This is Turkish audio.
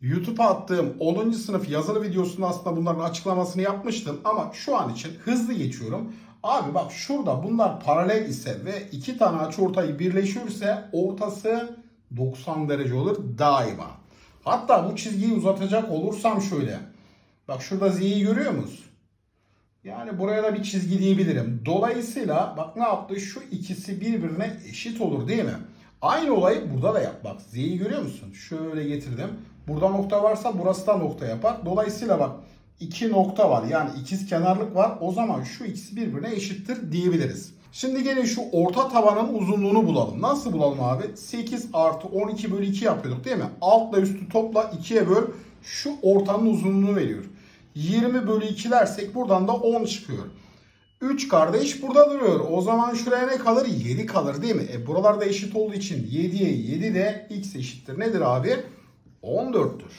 YouTube'a attığım 10. sınıf yazılı videosunda aslında bunların açıklamasını yapmıştım ama şu an için hızlı geçiyorum. Abi bak şurada bunlar paralel ise ve iki tane açıortayı birleşirse ortası 90 derece olur daima. Hatta bu çizgiyi uzatacak olursam şöyle. Bak şurada Z'yi görüyor musun? Yani buraya da bir çizgi diyebilirim. Dolayısıyla bak ne yaptı? Şu ikisi birbirine eşit olur değil mi? Aynı olayı burada da yap. Bak Z'yi görüyor musun? Şöyle getirdim. Burada nokta varsa burası da nokta yapar. Dolayısıyla bak iki nokta var. Yani ikiz kenarlık var. O zaman şu ikisi birbirine eşittir diyebiliriz. Şimdi gelin şu orta tabanın uzunluğunu bulalım. Nasıl bulalım abi? 8 artı 12 bölü 2 yapıyorduk değil mi? Altla üstü topla 2'ye böl. Şu ortanın uzunluğunu veriyor. 20 bölü 2 dersek buradan da 10 çıkıyor. 3 kardeş burada duruyor. O zaman şuraya ne kalır? 7 kalır değil mi? E buralarda eşit olduğu için 7'ye 7 de x eşittir. Nedir abi? 14'tür.